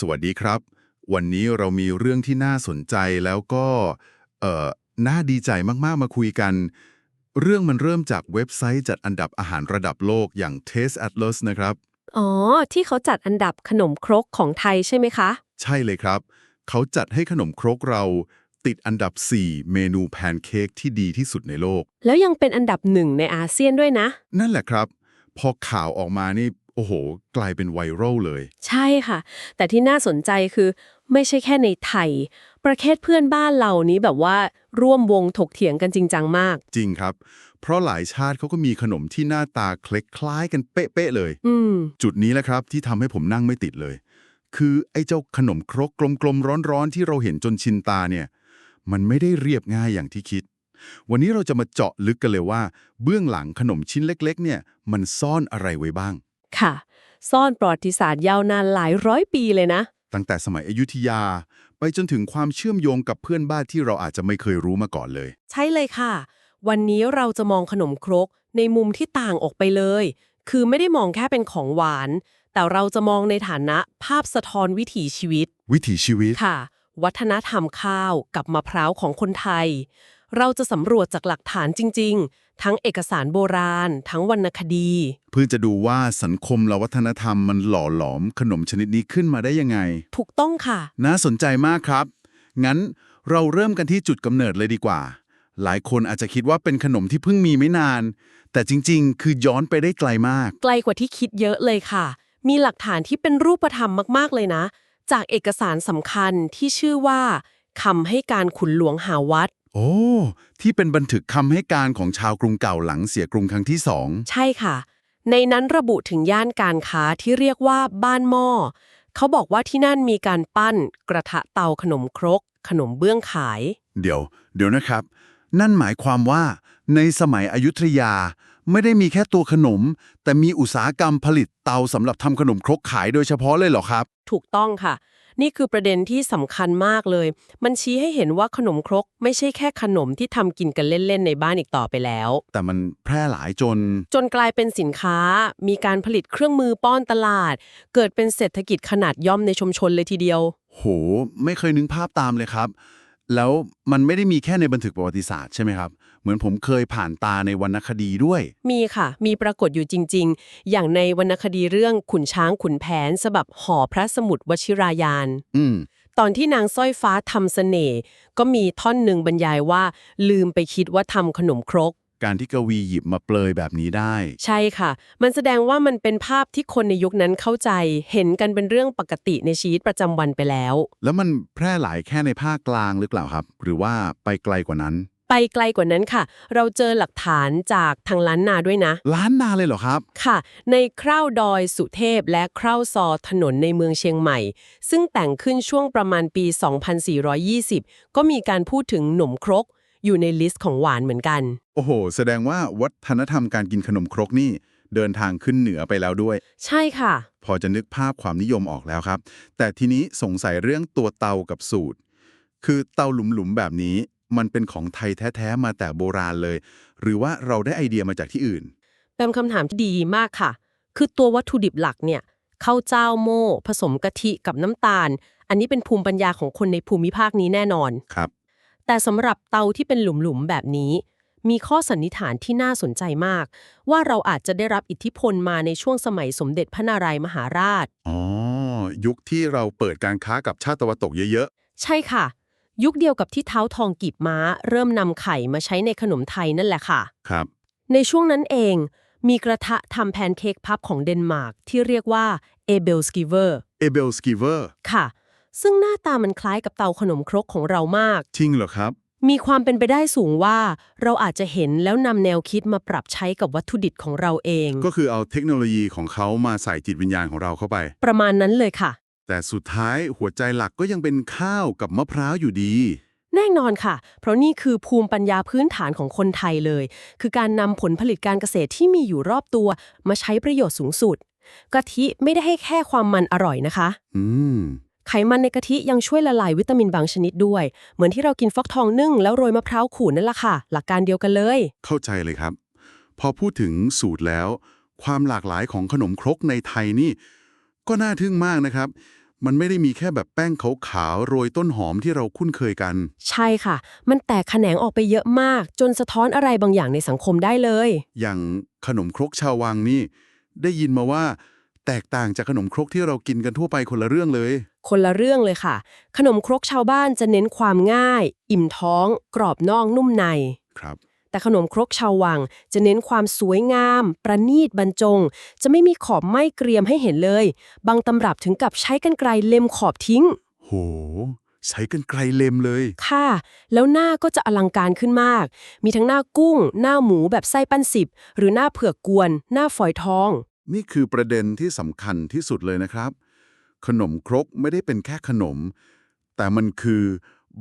สวัสดีครับ วันนี้เรามีเรื่องที่น่าสนใจแล้วก็เอ่อน่าดีใจมากๆมาคุยกัน เรื่องมันเริ่มจากเว็บไซต์จัดอันดับอาหารระดับโลกอย่าง Taste Atlas นะครับ อ๋อ ที่เขาจัดอันดับขนมครกของไทยใช่ไหมคะ ใช่เลยครับ เขาจัดให้ขนมครกเราติดอันดับ 4 เมนูแพนเค้กที่ดีที่สุดในโลก แล้วยังเป็นอันดับหนึ่งในอาเซียนด้วยนะ นั่นแหละครับ พอข่าวออกมานี่ โอ้โห กลายเป็นไวรัลเลย ใช่ค่ะ แต่ที่น่าสนใจคือไม่ใช่แค่ในไทย ประเทศเพื่อนบ้านเรานี้แบบว่าร่วมวงถกเถียงกันจริงจังมาก จริงครับ เพราะหลายชาติเขาก็มีขนมที่หน้าตาคล้ายๆกันเป๊ะๆเลย อืม จุดนี้แหละครับที่ทำให้ผมนั่งไม่ติดเลย คือไอ้เจ้าขนมครกกลมๆร้อนๆที่เราเห็นจนชินตาเนี่ย มันไม่ได้เรียบง่ายอย่างที่คิด วันนี้เราจะมาเจาะลึกกันเลยว่า เบื้องหลังขนมชิ้นเล็ก ๆ เนี่ย มันซ่อนอะไรไว้บ้าง ค่ะ ซ่อนประวัติศาสตร์ยาวนานหลายร้อยปีเลยนะ ตั้งแต่สมัยอยุธยา ไปจนถึงความเชื่อมโยงกับเพื่อนบ้านที่เราอาจจะไม่เคยรู้มาก่อนเลย ใช่เลยค่ะ วันนี้เราจะมองขนมครกในมุมที่ต่างออกไปเลย คือไม่ได้มองแค่เป็นของหวาน แต่เราจะมองในฐานะภาพสะท้อนวิถีชีวิต วิถีชีวิต ค่ะ วัฒนธรรมข้าวกับมะพร้าวของคนไทย เราจะสำรวจจากหลักฐานจริง ๆ ทั้งเอกสารโบราณ ทั้งวรรณคดี เพื่อจะดูว่าสังคมและวัฒนธรรมมันหล่อหลอมขนมชนิดนี้ขึ้นมาได้ยังไง ถูกต้องค่ะ น่าสนใจมากครับ งั้นเราเริ่มกันที่จุดกำเนิดเลยดีกว่า หลายคนอาจจะคิดว่าเป็นขนมที่เพิ่งมีไม่นาน แต่จริงๆ คือย้อนไปได้ไกลมาก ไกลกว่าที่คิดเยอะเลยค่ะ มีหลักฐานที่เป็นรูปธรรมมากๆเลยนะ จากเอกสารสำคัญที่ชื่อว่าคำให้การขุนหลวงหาวัด โอ้ ที่เป็นบันทึกคำให้การของชาวกรุงเก่าหลังเสียกรุงครั้งที่สอง ใช่ค่ะ ในนั้นระบุถึงย่านการค้าที่เรียกว่าบ้านหม้อ เขาบอกว่าที่นั่นมีการปั้น กระทะเตาขนมครก ขนมเบื้องขาย เดี๋ยว เดี๋ยวนะครับ นั่นหมายความว่า ในสมัยอยุธยา ไม่ได้มีแค่ตัวขนม แต่มีอุตสาหกรรมผลิตเตาสำหรับทำขนมครกขายโดยเฉพาะเลยเหรอครับ ถูกต้องค่ะ นี่คือประเด็นที่สำคัญมากเลย มันชี้ให้เห็นว่าขนมครกไม่ใช่แค่ขนมที่ทำกินกันเล่น ๆ ในบ้านอีกต่อไปแล้ว แต่มันแพร่หลายจน จนกลายเป็นสินค้า มีการผลิตเครื่องมือป้อนตลาด เกิดเป็นเศรษฐกิจขนาดย่อมในชุมชนเลยทีเดียว โห ไม่เคยนึกภาพตามเลยครับ แล้วมันไม่ได้มีแค่ในบันทึกประวัติศาสตร์ใช่ไหมครับ เหมือนผมเคยผ่านตาในวรรณคดีด้วย มีค่ะ มีปรากฏอยู่จริง ๆ อย่างในวรรณคดีเรื่องขุนช้างขุนแผนฉบับหอพระสมุทรวชิรายาน อืม ตอนที่นางสร้อยฟ้าทำเสน่ห์ก็มีท่อนหนึ่งบรรยายว่า ลืมไปคิดว่าทำขนมครก การที่กวีหยิบมาเปลยแบบนี้ได้ ใช่ค่ะ มันแสดงว่ามันเป็นภาพที่คนในยุคนั้นเข้าใจ เห็นกันเป็นเรื่องปกติในชีวิตประจำวันไปแล้ว แล้วมันแพร่หลายแค่ในภาคกลางหรือเปล่าครับ หรือว่าไปไกลกว่านั้น ไปไกลกว่านั้นค่ะ เราเจอหลักฐานจากทางล้านนาด้วยนะ ล้านนาเลยเหรอครับ ค่ะ ในคร่าวดอยสุเทพและคร่าวซอถนนในเมืองเชียงใหม่ ซึ่งแต่งขึ้นช่วงประมาณปี 2420 ก็มีการพูดถึงหนมครก อยู่ในลิสต์ของหวานเหมือนกัน โอ้โห แสดงว่าวัฒนธรรมการกินขนมครกนี่เดินทางขึ้นเหนือไปแล้วด้วย ใช่ค่ะ พอจะนึกภาพความนิยมออกแล้วครับ แต่ทีนี้สงสัยเรื่องตัวเตากับสูตร คือเตาหลุมๆแบบนี้ มันเป็นของไทยแท้ๆมาแต่โบราณเลย หรือว่าเราได้ไอเดียมาจากที่อื่น เป็นคำถามที่ดีมากค่ะ คือตัววัตถุดิบหลักเนี่ยข้าวเจ้าโม่ผสมกะทิกับน้ำตาล อันนี้เป็นภูมิปัญญาของคนในภูมิภาคนี้แน่นอน ครับ แต่สำหรับเตาที่เป็นหลุมๆแบบนี้ มีข้อสันนิษฐานที่น่าสนใจมาก ว่าเราอาจจะได้รับอิทธิพลมาในช่วงสมัยสมเด็จพระนารายมหาราช อ๋อ ยุคที่เราเปิดการค้ากับชาติตะวันตกเยอะใช่ค่ะ ยุคเดียวกับที่เท้าทองกีบม้า เริ่มนำไข่มาใช้ในขนมไทยนั่นแหละค่ะๆครับ ในช่วงนั้นเองมีกระทะทำแพนเค้กพับของเดนมาร์กที่เรียกว่าเอเบลสกิเวอร์เอเบลสกีเวอร์ค่ะ ซึ่งหน้าตามันคล้ายกับเตาขนมครกของเรามาก จริงเหรอครับ มีความเป็นไปได้สูงว่าเราอาจจะเห็นแล้วนำแนวคิดมาปรับใช้กับวัตถุดิบของเราเอง ก็คือเอาเทคโนโลยีของเขามาใส่จิตวิญญาณของเราเข้าไป ประมาณนั้นเลยค่ะ แต่สุดท้ายหัวใจหลักก็ยังเป็นข้าวกับมะพร้าวอยู่ดี แน่นอนค่ะ เพราะนี่คือภูมิปัญญาพื้นฐานของคนไทยเลย คือการนำผลผลิตการเกษตรที่มีอยู่รอบตัว มาใช้ประโยชน์สูงสุด กะทิไม่ได้ให้แค่ความมันอร่อยนะคะ อืม ไขมันในกะทิยังช่วยละลายวิตามินบางชนิดด้วย เหมือนที่เรากินฟักทองนึ่งแล้วโรยมะพร้าวขูดนั่นแหละค่ะ หลักการเดียวกันเลย เข้าใจเลยครับ พอพูดถึงสูตรแล้ว ความหลากหลายของขนมครกในไทยนี่ ก็น่าทึ่งมากนะครับ มันไม่ได้มีแค่แบบแป้งขาวๆโรยต้นหอมที่เราคุ้นเคยกัน ใช่ค่ะ มันแตกแขนงออกไปเยอะมาก จนสะท้อนอะไรบางอย่างในสังคมได้เลย อย่างขนมครกชาววังนี่ ได้ยินมาว่า แตกต่างจากขนมครกที่เรากินกันทั่วไปคนละเรื่องเลย คนละเรื่องเลยค่ะ ขนมครกชาวบ้านจะเน้นความง่าย อิ่มท้อง กรอบนอกนุ่มใน ครับ แต่ขนมครกชาววัง จะเน้นความสวยงาม ประณีตบรรจง จะไม่มีขอบไหม้เกรียมให้เห็นเลย บางตำรับถึงกับใช้กันไกรเล็มขอบทิ้ง โห ใช้กันไกลเล็มเลย ค่ะ แล้วหน้าก็จะอลังการขึ้นมาก มีทั้งหน้ากุ้ง หน้าหมูแบบไส้ปั้นสิบ หรือหน้าเผือกกวน หน้าฝอยทอง นี่คือประเด็นที่สำคัญที่สุดเลยนะครับ ขนมครกไม่ได้เป็นแค่ขนม แต่มันคือ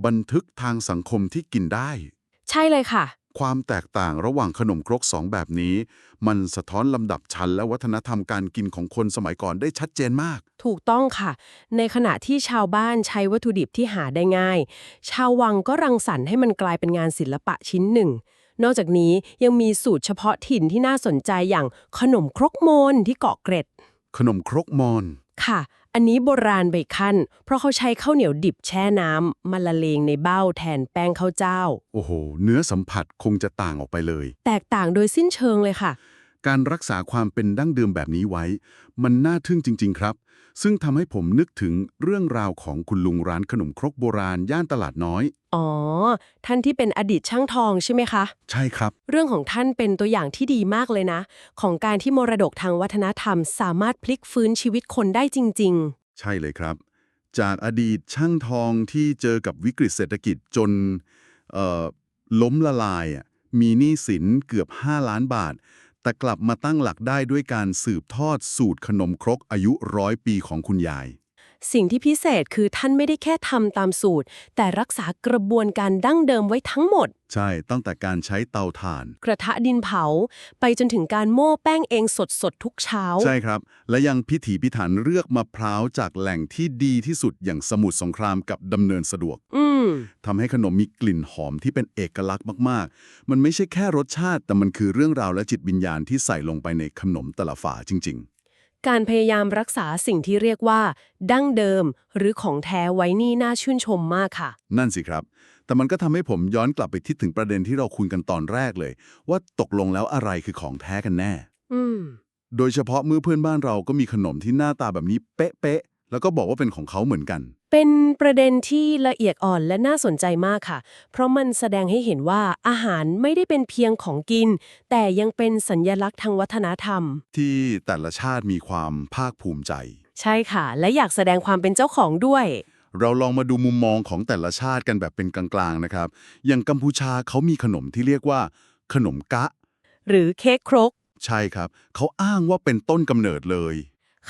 บันทึกทางสังคมที่กินได้ ใช่เลยค่ะ ความแตกต่างระหว่างขนมครกสองแบบนี้ มันสะท้อนลำดับชั้นและวัฒนธรรมการกินของคนสมัยก่อนได้ชัดเจนมาก ถูกต้องค่ะ ในขณะที่ชาวบ้านใช้วัตถุดิบที่หาได้ง่าย ชาววังก็รังสรรค์ให้มันกลายเป็นงานศิลปะชิ้นหนึ่ง นอกจากนี้ยังมีสูตรเฉพาะถิ่นที่น่าสนใจอย่างขนมครกโมนที่เกาะเกร็ด ขนมครกมอนค่ะ อันนี้โบราณใบขั้น เพราะเขาใช้ข้าวเหนียวดิบแช่น้ำมาละเลงในเบ้าแทนแป้งข้าวเจ้า โอ้โห เนื้อสัมผัสคงจะต่างออกไปเลย แตกต่างโดยสิ้นเชิงเลยค่ะ การรักษาความเป็นดั้งเดิมแบบนี้ไว้ มันน่าทึ่งจริง ๆ ครับ ซึ่งทำให้ผมนึกถึงเรื่องราวของคุณลุงร้านขนมครกโบราณย่านตลาดน้อย อ๋อ ท่านที่เป็นอดีตช่างทองใช่ไหมคะ ใช่ครับ เรื่องของท่านเป็นตัวอย่างที่ดีมากเลยนะ ของการที่มรดกทางวัฒนธรรม สามารถพลิกฟื้นชีวิตคนได้จริงใช่เลยครับ จากอดีตช่างทองที่เจอกับวิกฤตเศรษฐกิจจนเอ่อล้มละลายอะมีหนี้สินเกือบ 5 ล้านบาท แต่กลับมาตั้งหลักได้ด้วยการสืบทอดสูตรขนมครกอายุร้อยปีของคุณยายๆสิ่งที่พิเศษคือท่านไม่ได้แค่ทำตามสูตร แต่รักษากระบวนการดั้งเดิมไว้ทั้งหมด ใช่ตั้งแต่การใช้เตาถ่าน กระทะดินเผา ไปจนถึงการโม่แป้งเองสดๆทุกเช้า ใช่ครับ และยังพิถีพิถันเลือกมะพร้าวจากแหล่งที่ดีที่สุดอย่างสมุทรสงครามกับดำเนินสะดวก อืม ทำให้ขนมมีกลิ่นหอมที่เป็นเอกลักษณ์มาก ๆ มันไม่ใช่แค่รสชาติ แต่มันคือเรื่องราวและจิตวิญญาณที่ใส่ลงไปในขนมแต่ละฝาจริงการพยายามรักษาสิ่งที่เรียกว่า ดั้งเดิม หรือของแท้ไว้นี่น่าชื่นชมมากค่ะๆนั่นสิครับ แต่มันก็ทำให้ผมย้อนกลับไปคิดถึงประเด็นที่เราคุยกันตอนแรกเลย ว่าตกลงแล้วอะไรคือของแท้กันแน่ อืมโดยเฉพาะเมื่อเพื่อนบ้านเราก็มีขนมที่หน้าตาแบบนี้เป๊ะๆ แล้วก็บอกว่าเป็นของเขาเหมือนกัน เป็นประเด็นที่ละเอียดอ่อนและน่าสนใจมากค่ะ เพราะมันแสดงให้เห็นว่าอาหารไม่ได้เป็นเพียงของกิน แต่ยังเป็นสัญญลักษณ์ทางวัฒนธรรม ที่แต่ละชาติมีความภาคภูมิใจ ใช่ค่ะ และอยากแสดงความเป็นเจ้าของด้วย เราลองมาดูมุมมองของแต่ละชาติกันแบบเป็นกลางๆนะครับ อย่างกัมพูชาเขามีขนมที่เรียกว่า ขนมกะ หรือเค้กครก ใช่ครับ เขาอ้างว่าเป็นต้นกำเนิดเลย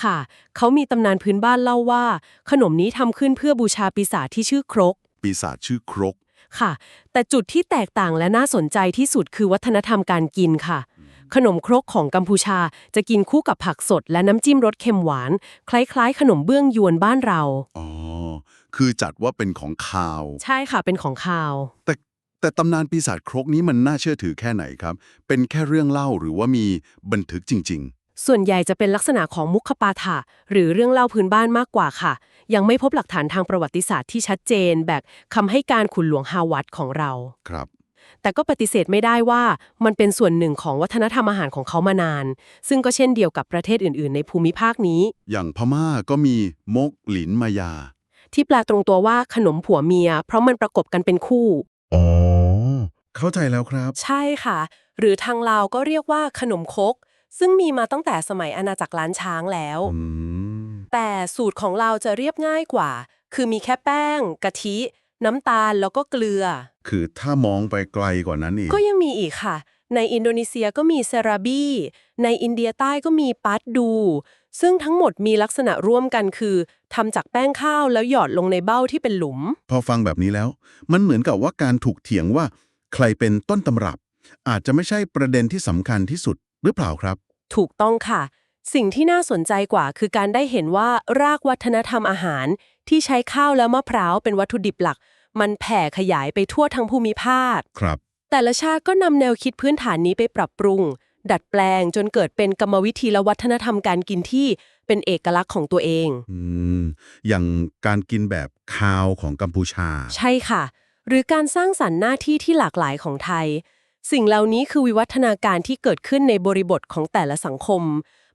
ค่ะ เขามีตำนานพื้นบ้านเล่าว่า ขนมนี้ทำขึ้นเพื่อบูชาปีศาจที่ชื่อครก ปีศาจชื่อครก ค่ะ แต่จุดที่แตกต่างและน่าสนใจที่สุดคือวัฒนธรรมการกินค่ะ ขนมครกของกัมพูชาจะกินคู่กับผักสด และน้ำจิ้มรสเค็มหวาน คล้ายๆ ขนมเบื้องยวนบ้านเรา อ๋อ คือจัดว่าเป็นของคาว ใช่ค่ะ เป็นของคาว แต่แต่ตำนานปีศาจครกนี้มันน่าเชื่อถือแค่ไหนครับ เป็นแค่เรื่องเล่าหรือว่ามีบันทึกจริง ส่วนใหญ่จะเป็นลักษณะของมุขปาฐะหรือเรื่องเล่าพื้นบ้านมากกว่าค่ะ ยังไม่พบหลักฐานทางประวัติศาสตร์ที่ชัดเจน แบบคำให้การขุนหลวงฮาวัดของเราๆครับ แต่ก็ปฏิเสธไม่ได้ว่ามันเป็นส่วนหนึ่งของวัฒนธรรมอาหารของเขามานาน ซึ่งก็เช่นเดียวกับประเทศอื่น ๆ ในภูมิภาคนี้ อย่างพม่าก็มีมกหลินมายา ที่แปลตรงตัวว่าขนมผัวเมีย เพราะมันประกบกันเป็นคู่ อ๋อ เข้าใจแล้วครับ ใช่ค่ะ หรือทางลาวก็เรียกว่าขนมครก ซึ่งมีมาตั้งแต่สมัยอาณาจักรล้านช้างแล้วอืมแต่สูตรของเราจะเรียบง่ายกว่า คือมีแค่แป้ง กะทิ น้ำตาลแล้วก็เกลือ คือถ้ามองไปไกลกว่านั้นอีก ก็ยังมีอีกค่ะ ในอินโดนีเซียก็มีเซราบีในอินเดียใต้ก็มีปัดดู ซึ่งทั้งหมดมีลักษณะร่วมกันคือทำจากแป้งข้าวแล้วหยอดลงในเบ้าที่เป็นหลุม พอฟังแบบนี้แล้ว มันเหมือนกับว่าการถูกเถียงว่า ใครเป็นต้นตำรับ อาจจะไม่ใช่ประเด็นที่สำคัญที่สุด หรือเปล่าครับ ถูกต้องค่ะ สิ่งที่น่าสนใจกว่าคือการได้เห็นว่ารากวัฒนธรรมอาหาร ที่ใช้ข้าวและมะพร้าวเป็นวัตถุดิบหลัก มันแผ่ขยายไปทั่วทั้งภูมิภาค ครับ แต่ละชาติก็นำแนวคิดพื้นฐานนี้ไปปรับปรุง ดัดแปลงจนเกิดเป็นกรรมวิธีและวัฒนธรรมการกินที่เป็นเอกลักษณ์ของตัวเอง อืม อย่างการกินแบบคาวของกัมพูชา ใช่ค่ะ หรือการสร้างสรรค์หน้าที่ที่หลากหลายของไทย สิ่งเหล่านี้คือวิวัฒนาการที่เกิดขึ้นในบริบทของแต่ละสังคม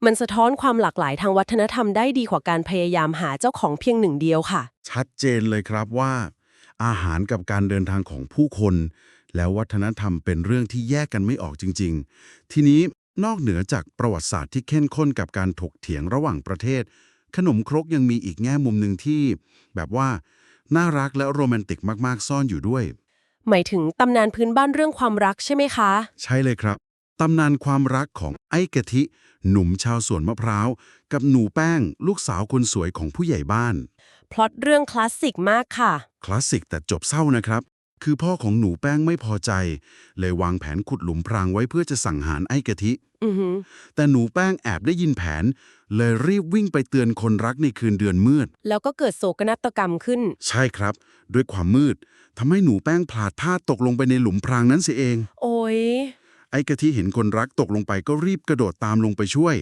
มันสะท้อนความหลากหลายทางวัฒนธรรมได้ดีกว่าการพยายามหาเจ้าของเพียงหนึ่งเดียวค่ะ ชัดเจนเลยครับว่า อาหารกับการเดินทางของผู้คน แล้ววัฒนธรรมเป็นเรื่องที่แยกกันไม่ออกจริง ๆ ทีนี้นอกเหนือจากประวัติศาสตร์ที่เข้มข้นกับการถกเถียงระหว่างประเทศ ขนมครกยังมีอีกแง่มุมหนึ่งที่ แบบว่า น่ารักและโรแมนติกมากๆ ซ่อนอยู่ด้วย หมายถึงตำนานพื้นบ้านเรื่องความรักใช่ไหมคะ ใช่เลยครับ ตำนานความรักของไอ้กะทิ หนุ่มชาวสวนมะพร้าว กับหนูแป้ง ลูกสาวคนสวยของผู้ใหญ่บ้าน พล็อตเรื่องคลาสสิกมากค่ะ คลาสสิกแต่จบเศร้านะครับ คือพ่อของหนูแป้งไม่พอใจ เลยวางแผนขุดหลุมพรางไว้เพื่อจะสังหารไอ้กะทิอือหือแต่หนูแป้งแอบได้ยินแผน เลยรีบวิ่งไปเตือนคนรักในคืนเดือนมืด แล้วก็เกิดโศกนาฏกรรมขึ้น ใช่ครับ ด้วยความมืดทำให้หนูแป้งพลาดท่าตกลงไปในหลุมพรางนั้นเสียเอง โอ้ยไอ้กะทิเห็นคนรักตกลงไปก็รีบกระโดดตามลงไปช่วย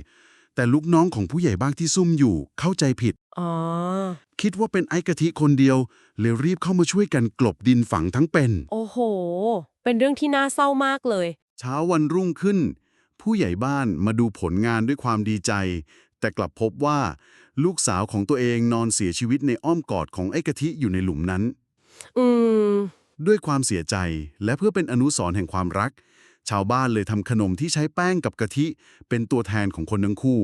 แต่ลูกน้องของผู้ใหญ่บ้านที่ซุ่มอยู่เข้าใจผิดอ๋อคิดว่าเป็นไอ้กะทิคนเดียว เลยรีบเข้ามาช่วยกันกลบดินฝังทั้งเป็น โอ้โห เป็นเรื่องที่น่าเศร้ามากเลย เช้าวันรุ่งขึ้น ผู้ใหญ่บ้านมาดูผลงานด้วยความดีใจ แต่กลับพบว่า ลูกสาวของตัวเองนอนเสียชีวิตในอ้อมกอดของไอ้กะทิอยู่ในหลุมนั้น อืม ด้วยความเสียใจและเพื่อเป็นอนุสรณ์แห่งความรัก ชาวบ้านเลยทำขนมที่ใช้แป้งกับกะทิ เป็นตัวแทนของคนทั้งคู่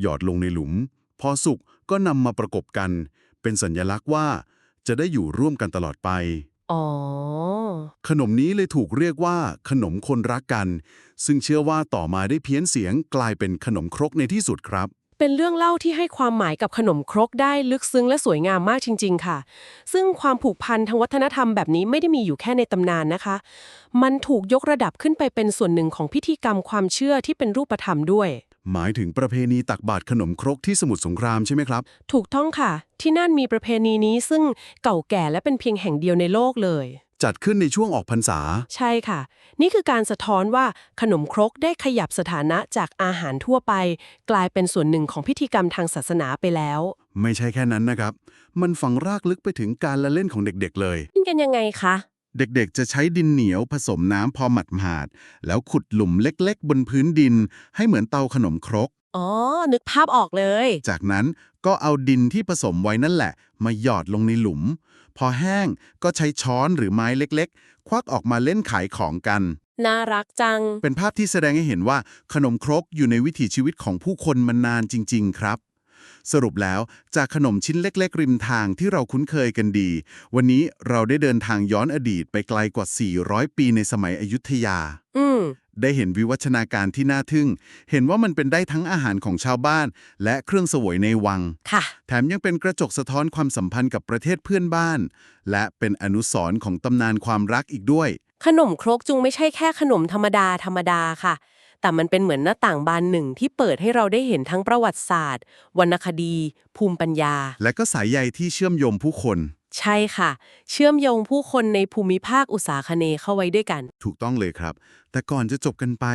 หยอดลงในหลุม พอสุกก็นำมาประกบกัน เป็นสัญลักษณ์ว่า จะได้อยู่ร่วมกันตลอดไป อ๋อ ขนมนี้เลยถูกเรียกว่า ขนมคนรักกัน ซึ่งเชื่อว่าต่อมาได้เพี้ยนเสียงกลายเป็นขนมครกในที่สุดครับ เป็นเรื่องเล่าที่ให้ความหมายกับขนมครกได้ลึกซึ้งและสวยงามมากจริง ๆ ค่ะ ซึ่งความผูกพันทางวัฒนธรรมแบบนี้ไม่ได้มีอยู่แค่ในตำนานนะคะ มันถูกยกระดับขึ้นไปเป็นส่วนหนึ่งของพิธีกรรมความเชื่อที่เป็นรูปธรรมด้วย หมายถึงประเพณีตักบาตรขนมครกที่สมุทรสงครามใช่ไหมครับ ถูกต้องค่ะ ที่นั่นมีประเพณีนี้ซึ่งเก่าแก่และเป็นเพียงแห่งเดียวในโลกเลย จัดขึ้นในช่วงออกพรรษา ใช่ค่ะ นี่คือการสะท้อนว่าขนมครกได้ขยับสถานะจากอาหารทั่วไป กลายเป็นส่วนหนึ่งของพิธีกรรมทางศาสนาไปแล้ว ไม่ใช่แค่นั้นนะครับ มันฝังรากลึกไปถึงการละเล่นของเด็กๆเลยนี่กันยังไงคะ เด็กๆ จะใช้ดินเหนียวผสมน้ำพอหมัดหมาดแล้วขุดหลุมเล็กๆ บนพื้นดิน ให้เหมือนเตาขนมครก อ๋อ นึกภาพออกเลย จากนั้นก็เอาดินที่ผสมไว้นั่นแหละ มาหยอดลงในหลุม พอแห้งก็ใช้ช้อนหรือไม้เล็กๆ ควักออกมาเล่นขายของกัน น่ารักจัง เป็นภาพที่แสดงให้เห็นว่าขนมครกอยู่ในวิถีชีวิตของผู้คนมานานจริง ๆ ครับ สรุปแล้วจากขนมชิ้นเล็ก ๆ ริมทางที่เราคุ้นเคยกันดี วันนี้เราได้เดินทางย้อนอดีตไปไกลกว่า 400 ปีในสมัยอยุธยา อืมได้เห็นวิวัฒนาการที่น่าทึ่ง เห็นว่ามันเป็นได้ทั้งอาหารของชาวบ้าน และเครื่องเสวยในวัง ค่ะ แถมยังเป็นกระจกสะท้อนความสัมพันธ์กับประเทศเพื่อนบ้าน และเป็นอนุสรณ์ของตำนานความรักอีกด้วย ขนมครกจุงไม่ใช่แค่ขนมธรรมดาธรรมดาค่ะ แต่มันเป็นเหมือนหน้าต่างบานหนึ่งที่เปิดให้เราได้เห็นทั้งประวัติศาสตร์ วรรณคดี ภูมิปัญญา และก็สายใยที่เชื่อมโยงผู้คน ใช่ค่ะ เชื่อมโยงผู้คนในภูมิภาคอุตสาคเนย์เข้าไว้ด้วยกัน ถูกต้องเลยครับ แต่ก่อนจะจบกันไป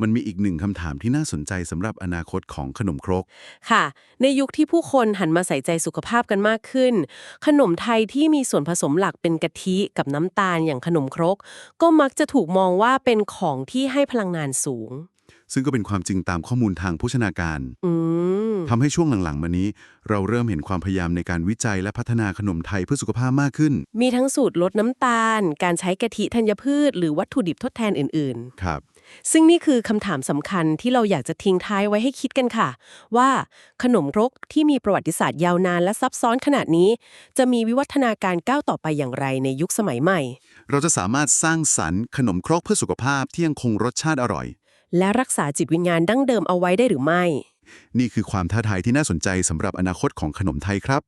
มันมีอีกหนึ่งคำถามที่น่าสนใจสำหรับอนาคตของขนมครก ค่ะ ในยุคที่ผู้คนหันมาใส่ใจสุขภาพกันมากขึ้น ขนมไทยที่มีส่วนผสมหลักเป็นกะทิกับน้ำตาลอย่างขนมครก ก็มักจะถูกมองว่าเป็นของที่ให้พลังงานสูง ซึ่งก็เป็นความจริงตามข้อมูลทางโภชนาการอืมทำให้ช่วงหลังๆ มานี้ เราเริ่มเห็นความพยายามในการวิจัยและพัฒนาขนมไทยเพื่อสุขภาพมากขึ้น มีทั้งสูตรลดน้ำตาล การใช้กะทิธัญพืช หรือวัตถุดิบทดแทนอื่นครับๆซึ่งนี่คือคำถามสำคัญที่เราอยากจะทิ้งท้ายไว้ให้คิดกันค่ะ ว่าขนมครกที่มีประวัติศาสตร์ยาวนานและซับซ้อนขนาดนี้ จะมีวิวัฒนาการก้าวต่อไปอย่างไรในยุคสมัยใหม่ เราจะสามารถสร้างสรรค์ขนมครกเพื่อสุขภาพที่ยังคงรสชาติอร่อย และรักษาจิตวิญญาณดั้งเดิมเอาไว้ได้หรือไม่ นี่คือความท้าทายที่น่าสนใจสำหรับอนาคตของขนมไทยครับ